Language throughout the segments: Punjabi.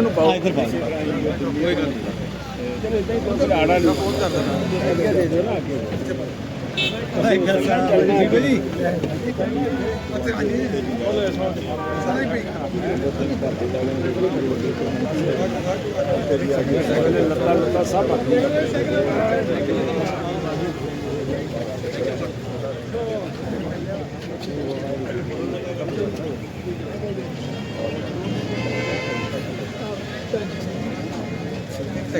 ਉਹਨੂੰ ਪਾਓ। ਇੱਧਰ ਪਾ ਕੋਈ ਗੱਲ ਨਹੀਂ। ਆੜਾ ਨਹੀਂ ਅੱਗੇ ਦੇ ਦਿਓ ਨਾ ਅੱਗੇ ਲੱਤਾਂ ਲੱਤਾਂ ਸਭ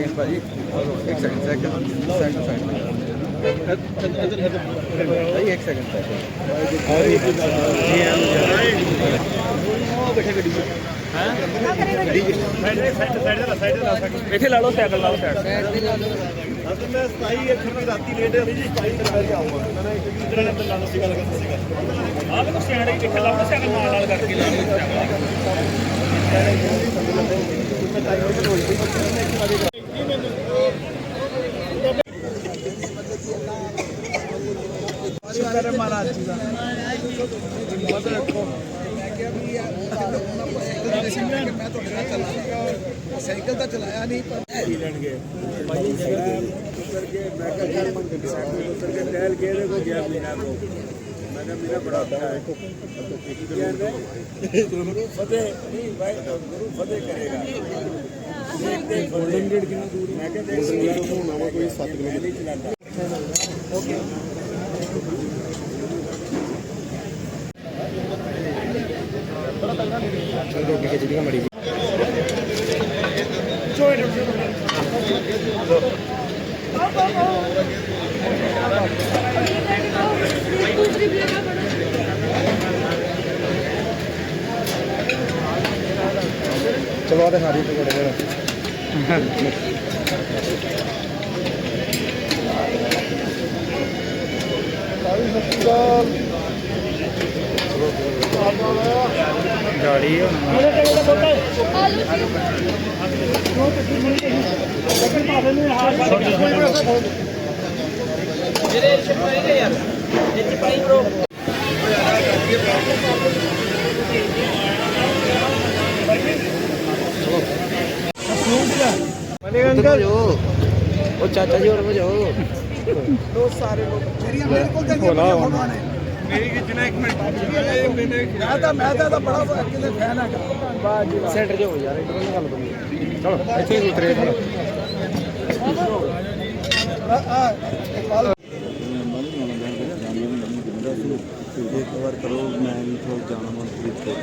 ਸੈਕਿੰਡ ਭਾਜੀ, ਇੱਕ ਸੈਕਿੰਡ ਸੈਕਿੰਡ ਸੈਕਿੰਡ ਸੈਕਿੰਡ ਭਾਈ, ਇੱਕ ਸੈਕਿੰਡ ਇੱਥੇ ਲਾ ਲਓ ਸਾਈਕਲ, ਲਾ ਲਓ ਸਾਈਡ ਮੈਂ 27 ਅੱਖਰ ਦੀ ਰਾਤੀ ਲੇਟ ਹੋਈ ਜੀ 27 ਤੱਕ ਕਰਕੇ ਆਉਂਗਾ ਮੈਂ ਇੱਕ ਦੂਜੇ ਨਾਲ ਲਾ ਸੀ ਗੱਲ ਕਰਦਾ ਸੀਗਾ ਆਹ ਦੇਖੋ ਸਟੈਂਡ ਇੱਥੇ ਲਾ ਸਾਈਕਲ ਨਾਲ ਨਾਲ ਕਰਕੇ ਲਾ ਲਓ। ਸ਼ੁਕਰ ਹੈ ਮਹਾਰਾਜ ਜੀ ਦਾ ਹਿੰਮਤ ਰੱਖੋ ਮੈਂ ਕਿਹਾ ਵੀ ਯਾਰ ਸਾਈਕਲ ਤੇ ਸੀ ਮੈਂ ਕਿ ਮੈਂ ਤੁਹਾਡੇ ਨਾਲ ਚੱਲਾਂਗਾ ਸਾਈਕਲ ਤਾਂ ਚਲਾਇਆ ਨਹੀਂ ਪਰ ਲੈਣਗੇ ਭਾਈ ਉਤਰ ਕੇ ਮੈਂ ਕਿਹਾ ਚੱਲ ਮੰਗ ਕੇ ਸਾਈਡ ਤੇ ਉਤਰ ਕੇ ਟਹਿਲ ਕੇ ਇਹਦੇ ਕੋਲ ਜੈਬ ਲੈਣਾ ਕੋ ਮੈਂ ਕਿਹਾ ਮੇਰਾ ਬੜਾ ਅੱਛਾ ਹੈ ਗੁਰੂ ਫਤਿਹ ਨਹੀਂ ਭਾਈ ਗੁਰੂ ਫਤਿਹ ਕਰੇਗਾ ਦੇਖਦੇ ਗੋਲਡਨ ਗੇਟ ਕਿੰਨਾ ਦੂਰ ਮੈਂ ਕਿਹਾ ਦੇਖ ਸਿੰਘਾਂ ਨੂੰ ਹੋਣਾ ਉਹ ਚਾਚਾ ਜੀ ਹੋਰ ਵਜਾਓ ਲੋਕ ਸਾਰੇ ਲੋਕ ਜਿਹੜੀਆਂ ਮੇਰੇ ਕੋਲ ਜਿਹੜੀਆਂ ਫੋਟੋਆਂ ਨੇ ਮੇਰੀ ਕਿਚਨਾ ਇੱਕ ਮਿੰਟ ਇਹ ਮੈਨੇ ਮੈਂ ਤਾਂ ਮੈਂ ਤਾਂ ਬੜਾ ਕਿਤੇ ਫੈਨ ਹੈਗਾ ਵਾਹ ਜੀ ਸੈਂਟਰ ਜੋ ਯਾਰ ਇਧਰ ਨੂੰ ਗੱਲ ਕਰੀ ਚਲੋ ਇੱਥੇ ਉਤਰੇ ਚਲੋ ਆ ਆ ਇੱਕ ਵਾਰ ਕਰੋ ਮੈਂ ਵੀ ਥੋੜਾ ਜਾਣਾ ਮਨਪ੍ਰੀਤ ਤੇ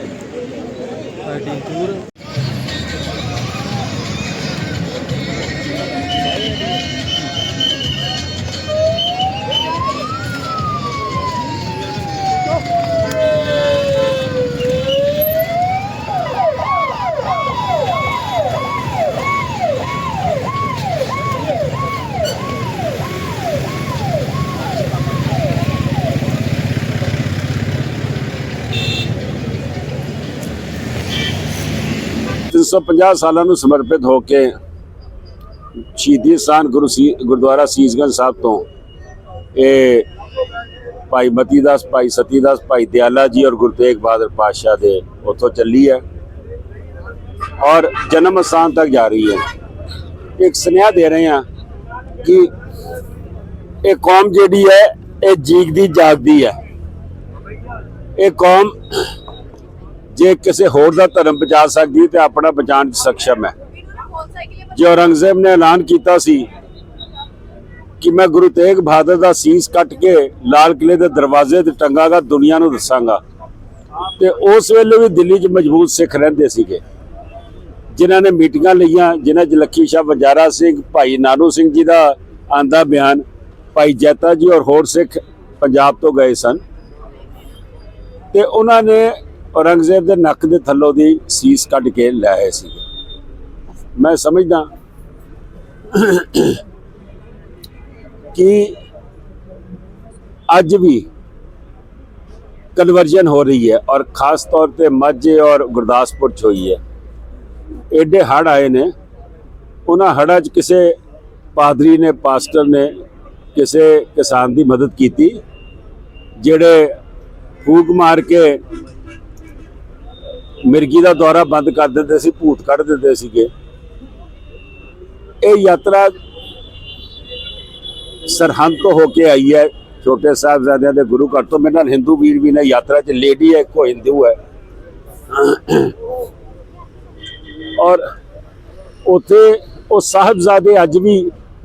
ਸਾਡੀ ਟੂਰ ਤਿੰਨ ਸੌ ਪੰਜਾਹ ਸਾਲਾਂ ਨੂੰ ਸਮਰਪਿਤ ਹੋ ਕੇ ਸ਼ਹੀਦੀ ਸਥਾਨ ਗੁਰੂ ਗੁਰਦੁਆਰਾ ਸੀਸਗੰਜ ਸਾਹਿਬ ਤੋਂ ਇਹ ਭਾਈ ਮਤੀ ਦਾਸ ਭਾਈ ਸਤੀ ਦਾਸ ਭਾਈ ਦਿਆਲਾ ਜੀ ਔਰ ਗੁਰੂ ਤੇਗ ਬਹਾਦਰ ਪਾਤਸ਼ਾਹ ਦੇ ਉੱਥੋਂ ਚੱਲੀ ਹੈ ਔਰ ਜਨਮ ਸਥਾਨ ਤੱਕ ਜਾ ਰਹੀ ਹੈ। ਇੱਕ ਸੁਨੇਹਾ ਦੇ ਰਹੇ ਹਾਂ ਕਿ ਇਹ ਕੌਮ ਜਿਹੜੀ ਹੈ, ਇਹ ਜੀਗਦੀ ਜਾਗਦੀ ਹੈ। ਇਹ ਕੌਮ ਜੇ ਕਿਸੇ ਹੋਰ ਦਾ ਧਰਮ ਬਚਾ ਸਕਦੀ ਹੈ ਤੇ ਆਪਣਾ ਬਚਾਉਣ 'ਚ ਸક્ષਮ ਹੈ। ਜੇ ਔਰੰਗਜ਼ੇਬ ਨੇ ਐਲਾਨ ਕੀਤਾ ਸੀ ਕਿ ਮੈਂ ਗੁਰੂ ਤੇਗ ਬਹਾਦਰ ਦਾ ਸੀਸ ਕੱਟ ਕੇ ਲਾਲ ਕਿਲੇ ਦੇ ਦਰਵਾਜ਼ੇ ਤੇ ਟੰਗਾਗਾ ਦੁਨੀਆ ਨੂੰ ਦੱਸਾਂਗਾ, ਤੇ ਉਸ ਵੇਲੇ ਵੀ ਦਿੱਲੀ 'ਚ ਮਜ਼ਬੂਤ ਸਿੱਖ ਰਹਿੰਦੇ ਸੀਗੇ। ਜਿਨ੍ਹਾਂ ਨੇ ਮੀਟਿੰਗਾਂ ਲਈਆਂ, ਜਿਨ੍ਹਾਂ 'ਚ ਲੱਖੀ ਸ਼ਾਹ ਵਜਾਰਾ ਸਿੰਘ, ਭਾਈ ਨਾਨੂ ਸਿੰਘ ਜੀ ਦਾ ਆਂਦਾ ਬਿਆਨ, ਭਾਈ ਜੈਤਾ ਜੀ ਔਰ ਹੋਰ ਸਿੱਖ ਪੰਜਾਬ ਤੋਂ ਗਏ ਸਨ। ਤੇ ਉਹਨਾਂ ਨੇ ਔਰੰਗਜ਼ੇਬ ਦੇ ਨੱਕ ਦੇ ਥੱਲੋਂ ਦੀ ਸੀਸ ਕੱਢ ਕੇ ਲੈ ਆਏ ਸੀ। ਮੈਂ ਸਮਝਦਾ ਕਿ ਅੱਜ ਵੀ ਕਨਵਰਜਨ ਹੋ ਰਹੀ ਹੈ ਔਰ ਖਾਸ ਤੌਰ ਤੇ ਮਾਝੇ ਔਰ ਗੁਰਦਾਸਪੁਰ ਚ ਹੋਈ ਹੈ। ਐਡੇ ਹੜ ਆਏ ਨੇ, ਉਹਨਾਂ ਹੜ੍ਹਾਂ 'ਚ ਕਿਸੇ ਪਾਦਰੀ ਨੇ, ਪਾਸਟਰ ਨੇ ਕਿਸੇ ਕਿਸਾਨ ਦੀ ਮਦਦ ਕੀਤੀ, ਜਿਹੜੇ ਫੂਕ ਮਾਰ ਕੇ ਮਿਰਗੀ ਦਾ ਦੌਰਾ ਬੰਦ ਕਰ ਦਿੰਦੇ ਸੀ, ਭੂਤ ਕੱਢ ਦਿੰਦੇ ਸੀਗੇ। ਇਹ ਯਾਤਰਾ ਸਰਹੰਦ ਤੋਂ ਹੋ ਕੇ ਆਈ ਹੈ, ਛੋਟੇ ਸਾਹਿਬਜ਼ਾਦਿਆਂ ਦੇ ਗੁਰੂ ਘਰ ਤੋਂ। ਮੇਰੇ ਨਾਲ ਹਿੰਦੂ ਵੀਰ ਵੀ ਨੇ, ਯਾਤਰਾ 'ਚ ਲੇਡੀ ਹੈ ਕੋਈ ਹਿੰਦੂ ਹੈ। ਔਰ ਉੱਥੇ ਉਹ ਸਾਹਿਬਜ਼ਾਦੇ ਅੱਜ ਵੀ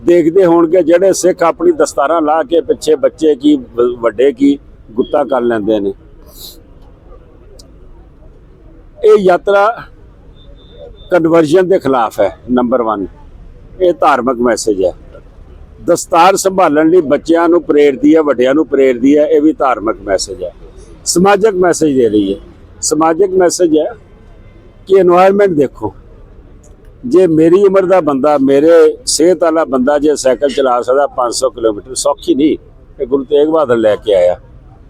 ਦੇਖਦੇ ਹੋਣਗੇ, ਜਿਹੜੇ ਸਿੱਖ ਆਪਣੀ ਦਸਤਾਰਾਂ ਲਾ ਕੇ ਪਿੱਛੇ ਬੱਚੇ ਕੀ ਵੱਡੇ ਕੀ, ਗੁੱਤਾ ਕਰ ਲੈਂਦੇ ਨੇ। ਇਹ ਯਾਤਰਾ ਕਨਵਰਜਨ ਦੇ ਖਿਲਾਫ ਹੈ ਨੰਬਰ 1 ਇਹ ਧਾਰਮਿਕ ਮੈਸੇਜ ਹੈ। ਦਸਤਾਰ ਸੰਭਾਲਣ ਲਈ ਬੱਚਿਆਂ ਨੂੰ ਪ੍ਰੇਰਦੀ ਹੈ, ਵੱਡਿਆਂ ਨੂੰ ਪ੍ਰੇਰਦੀ ਹੈ, ਇਹ ਵੀ ਧਾਰਮਿਕ ਮੈਸੇਜ ਹੈ। ਸਮਾਜਿਕ ਮੈਸੇਜ ਦੇ ਲਈ ਹੈ। ਸਮਾਜਿਕ ਮੈਸੇਜ ਹੈ ਕਿ এনवायरमेंट ਦੇਖੋ। ਜੇ ਮੇਰੀ ਉਮਰ ਦਾ ਬੰਦਾ, ਮੇਰੇ ਸਿਹਤ ਵਾਲਾ ਬੰਦਾ ਜੇ ਸਾਈਕਲ ਚਲਾ ਸਕਦਾ 500 ਕਿਲੋਮੀਟਰ, ਸੌਖੀ ਨਹੀਂ। ਇਹ ਗੁਰੂ ਤੇਗ ਬਹਾਦਰ ਲੈ ਕੇ ਆਇਆ।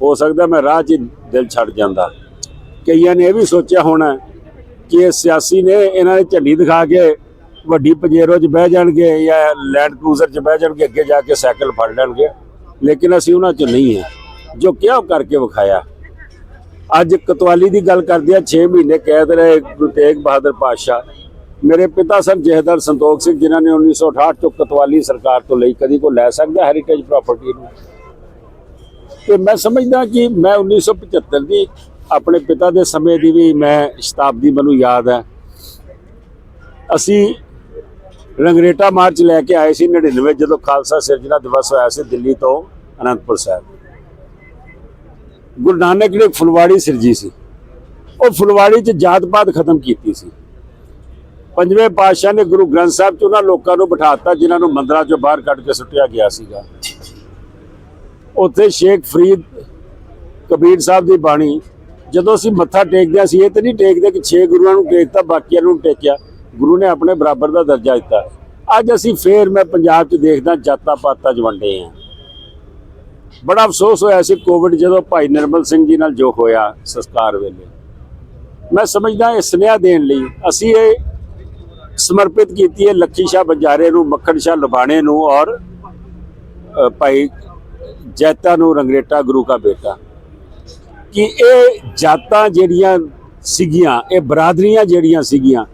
ਹੋ ਸਕਦਾ ਮੈਂ ਰਾਹ 'ਚ ਦਿਲ ਛੱਡ ਜਾਂਦਾ। ਕਈਆਂ ਨੇ ਇਹ ਵੀ ਸੋਚਿਆ ਹੋਣਾ ਕਿ ਸਿਆਸੀ ਨੇ, ਇਹਨਾਂ ਨੇ ਝੰਡੀ ਦਿਖਾ ਕੇ ਵੱਡੀ ਪਜੇਰੋ 'ਚ ਬਹਿ ਜਾਣਗੇ ਜਾਂ ਲੈਂਡ ਕਰੂਜ਼ਰ 'ਚ ਬਹਿ ਜਾਣਗੇ, ਅੱਗੇ ਜਾ ਕੇ ਸਾਈਕਲ ਫੜ ਲੈਣਗੇ। ਲੇਕਿਨ ਅਸੀਂ ਉਹਨਾਂ 'ਚ ਨਹੀਂ ਹੈ। ਜੋ ਕਿਹਾ ਉਹ ਕਰਕੇ ਵਿਖਾਇਆ। ਅੱਜ ਕਤਵਾਲੀ ਦੀ ਗੱਲ ਕਰਦੇ ਆ 6 ਮਹੀਨੇ ਕੈਦ ਰਹੇ ਗੁਰੂ ਤੇਗ ਬਹਾਦਰ ਪਾਤਸ਼ਾਹ। ਮੇਰੇ ਪਿਤਾ ਸਰ ਜਹਦਰ ਸੰਤੋਖ ਸਿੰਘ, ਜਿਨ੍ਹਾਂ ਨੇ 1968 ਤੋਂ ਕਤਵਾਲੀ ਸਰਕਾਰ ਤੋਂ ਲਈ ਕਦੀ ਕੋ ਲੈ ਸਕਦਾ ਹੈਰੀਟੇਜ ਪ੍ਰਾਪਰਟੀ ਨੂੰ। ਤੇ ਮੈਂ ਸਮਝਦਾ ਕਿ ਮੈਂ 1975 ਦੀ ਆਪਣੇ ਪਿਤਾ ਦੇ ਸਮੇਂ ਦੀ ਵੀ ਮੈਂ ਸ਼ਤਾਬਦੀ ਮੈਨੂੰ ਯਾਦ ਹੈ। ਅਸੀਂ ਰੰਗਰੇਟਾ ਮਾਰਚ ਲੈ ਕੇ ਆਏ ਸੀ 99 ਜਦੋਂ ਖਾਲਸਾ ਸਿਰਜਣਾ ਦਿਵਸ ਹੋਇਆ ਸੀ ਦਿੱਲੀ ਤੋਂ ਅਨੰਦਪੁਰ ਸਾਹਿਬ। ਗੁਰੂ ਨਾਨਕ ਨੇ ਫੁਲਵਾੜੀ ਸਿਰਜੀ ਸੀ। ਉਹ ਫੁਲਵਾੜੀ 'ਚ ਜਾਤ ਪਾਤ ਖਤਮ ਕੀਤੀ ਸੀ। ਪੰਜਵੇਂ ਪਾਤਸ਼ਾਹ ਨੇ ਗੁਰੂ ਗ੍ਰੰਥ ਸਾਹਿਬ 'ਚ ਉਹਨਾਂ ਲੋਕਾਂ ਨੂੰ ਬਿਠਾਤਾ, ਜਿਨ੍ਹਾਂ ਨੂੰ ਮੰਦਰਾਂ 'ਚੋਂ ਬਾਹਰ ਕੱਢ ਕੇ ਸੁੱਟਿਆ ਗਿਆ ਸੀਗਾ। ਉੱਥੇ ਸ਼ੇਖ ਫਰੀਦ ਕਬੀਰ ਸਾਹਿਬ ਦੀ ਬਾਣੀ ਜਦੋਂ ਅਸੀਂ ਮੱਥਾ ਟੇਕਦੇ ਸੀ, ਇਹ ਤੇ ਨਹੀਂ ਟੇਕਦੇ ਕਿ 6 ਗੁਰੂਆਂ ਨੂੰ ਟੇਕਤਾ, ਬਾਕੀਆਂ ਨੂੰ ਟੇਕਿਆ। ਗੁਰੂ ਨੇ ਆਪਣੇ ਬਰਾਬਰ ਦਾ ਦਰਜਾ ਦਿੱਤਾ। ਅੱਜ ਅਸੀਂ ਫੇਰ ਮੈਂ ਪੰਜਾਬ 'ਚ ਦੇਖਦਾ, ਜਾਤਾਂ ਪਾਤਾਂ 'ਚ ਵੰਡੇ ਆ। ਬੜਾ ਅਫਸੋਸ ਹੋਇਆ ਸੀ ਕੋਵਿਡ ਜਦੋਂ ਭਾਈ ਨਿਰਮਲ ਸਿੰਘ ਜੀ ਨਾਲ ਜੋ ਹੋਇਆ ਸੰਸਕਾਰ ਵੇਲੇ। ਮੈਂ ਸਮਝਦਾ ਇਹ ਸੁਨੇਹਾ ਦੇਣ ਲਈ ਅਸੀਂ ਇਹ ਸਮਰਪਿਤ ਕੀਤੀ ਹੈ ਲੱਖੀ ਸ਼ਾਹ ਬੰਜਾਰੇ ਨੂੰ, ਮੱਖਣ ਸ਼ਾਹ ਲੁਬਾਣੇ ਨੂੰ ਔਰ ਭਾਈ ਜੈਤਾ ਨੂੰ, ਰੰਗਰੇਟਾ ਗੁਰੂ ਕਾ ਬੇਟਾ। ਕਿ ਇਹ ਜਾਤਾਂ ਜਿਹੜੀਆਂ ਸੀਗੀਆਂ, ਇਹ ਬਰਾਦਰੀਆਂ ਜਿਹੜੀਆਂ ਸੀਗੀਆਂ,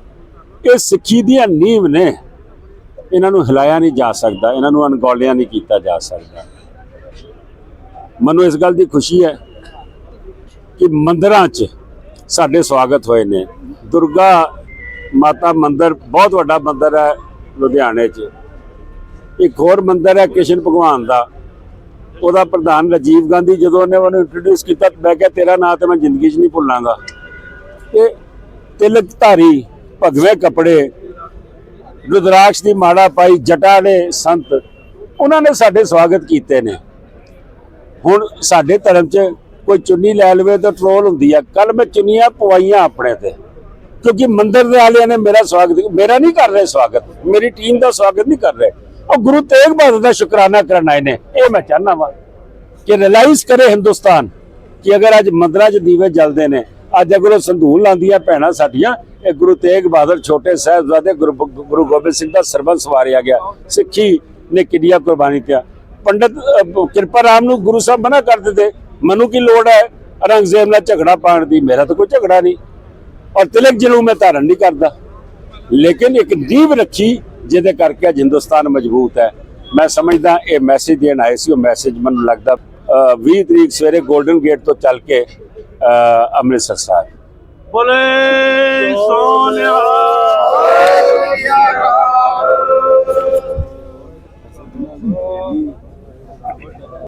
ਇਹ ਸਿੱਖੀ ਦੀਆਂ ਨੀਂਵ ਨੇ। ਇਹਨਾਂ ਨੂੰ ਹਿਲਾਇਆ ਨਹੀਂ ਜਾ ਸਕਦਾ, ਇਹਨਾਂ ਨੂੰ ਅਣਗੌਲਿਆ ਨਹੀਂ ਕੀਤਾ ਜਾ ਸਕਦਾ। ਮੈਨੂੰ ਇਸ ਗੱਲ ਦੀ ਖੁਸ਼ੀ ਹੈ ਕਿ ਮੰਦਰਾਂ 'ਚ ਸਾਡੇ ਸਵਾਗਤ ਹੋਏ ਨੇ। ਦੁਰਗਾ ਮਾਤਾ ਮੰਦਿਰ ਬਹੁਤ ਵੱਡਾ ਮੰਦਿਰ ਹੈ ਲੁਧਿਆਣੇ 'ਚ। ਇੱਕ ਹੋਰ ਮੰਦਿਰ ਹੈ ਕ੍ਰਿਸ਼ਨ ਭਗਵਾਨ ਦਾ। ਉਹਦਾ ਪ੍ਰਧਾਨ ਰਾਜੀਵ ਗਾਂਧੀ ਜਦੋਂ ਉਹਨੇ ਉਹਨੂੰ ਇੰਟਰੋਡਿਊਸ ਕੀਤਾ, ਮੈਂ ਕਿਹਾ, ਤੇਰਾ ਨਾਂ ਤੇ ਮੈਂ ਜ਼ਿੰਦਗੀ 'ਚ ਨਹੀਂ ਭੁੱਲਾਂਗਾ। ਤੇ ਤਿਲਕ ਧਾਰੀ ਭਗਵੇਂ ਕੱਪੜੇ, ਰੁਦਰਾਕਸ਼ ਦੀ ਮਾੜਾ ਪਾਈ, ਜਟਾ ਨੇ ਸੰਤ, ਉਹਨਾਂ ਨੇ ਸਾਡੇ ਸਵਾਗਤ ਕੀਤੇ ਨੇ। ਹੁਣ ਸਾਡੇ ਧਰਮ 'ਚ ਕੋਈ ਚੁੰਨੀ ਲੈ ਲਵੇ ਤਾਂ ਟਰੋਲ ਹੁੰਦੀ ਆ। ਕੱਲ ਮੈਂ ਚੁੰਨੀਆਂ ਪਵਾਈਆਂ ਆਪਣੇ ਤੇ, ਕਿਉਂਕਿ ਮੰਦਰ ਦੇ ਵਾਲਿਆਂ ਨੇ ਮੇਰਾ ਸਵਾਗਤ, ਮੇਰਾ ਨਹੀਂ ਕਰ ਰਹੇ ਸਵਾਗਤ, ਮੇਰੀ ਟੀਮ ਦਾ ਸਵਾਗਤ ਨਹੀਂ ਕਰ ਰਹੇ। ਉਹ ਗੁਰੂ ਤੇਗ ਬਹਾਦਰ ਦਾ ਸ਼ੁਕਰਾਨਾ ਕਰਨ ਆਏ ਨੇ। ਇਹ ਮੈਂ ਚਾਹਨਾ ਵਾ ਕਿ ਰਿਅਲਾਈਜ਼ ਕਰੇ ਹਿੰਦੁਸਤਾਨ ਕਿ ਅਗਰ ਅੱਜ ਮੰਦਰਾਂ 'ਚ ਦੀਵੇ ਜਲਦੇ ਨੇ, ਅੱਜ ਅਗਰ ਉਹ ਸੰਧੂਲ ਲਾਉਂਦੀਆਂ ਭੈਣਾਂ ਸਾਡੀਆਂ, ਇਹ ਗੁਰੂ ਤੇਗ ਬਹਾਦਰ ਛੋਟੇ ਸਾਹਿਬਜ਼ਾਦੇ ਗੁਰੂ ਗੋਬਿੰਦ ਸਿੰਘ ਦਾ ਸਰਬੰਸ ਵਾਰਿਆ ਗਿਆ। ਸਿੱਖੀ ਨੇ ਕਿੰਨੀਆਂ ਕੁਰਬਾਨੀ ਦਿੱਤੀਆਂ। ਪੰਡਤ ਕਿਰਪਾ ਰਾਮ ਨੂੰ ਗੁਰੂ ਸਾਹਿਬ ਮਨਾ ਕਰ ਦਿੱਤੇ। ਮੈਨੂੰ ਕੀ ਲੋੜ ਹੈ ਔਰੰਗਜ਼ੇਬ ਨਾਲ ਝਗੜਾ ਪਾਉਣ ਦੀ? ਮੇਰਾ ਤਾਂ ਕੋਈ ਝਗੜਾ ਨਹੀਂ। ਔਰ ਤਿਲਕ ਜਲੂ ਮੈਂ ਧਾਰਨ ਨਹੀਂ ਕਰਦਾ। ਲੇਕਿਨ ਇੱਕ ਦੀਵ ਰੱਖੀ ਜਿਹਦੇ ਕਰਕੇ ਅੱਜ ਹਿੰਦੁਸਤਾਨ ਮਜ਼ਬੂਤ ਹੈ। ਮੈਂ ਸਮਝਦਾ ਇਹ ਮੈਸੇਜ ਦੇਣ ਆਏ ਸੀ ਉਹ ਮੈਸੇਜ ਮੈਨੂੰ ਲੱਗਦਾ ਅਹ, 20 ਤਰੀਕ ਸਵੇਰੇ 골ਡਨ ਗੇਟ ਤੋਂ ਚੱਲ ਕੇ ਅਹ, ਅੰਮ੍ਰਿਤਸਰ ਸਾਹਿਬ। ਬੋਲੇ ਸੋਨਿਆ।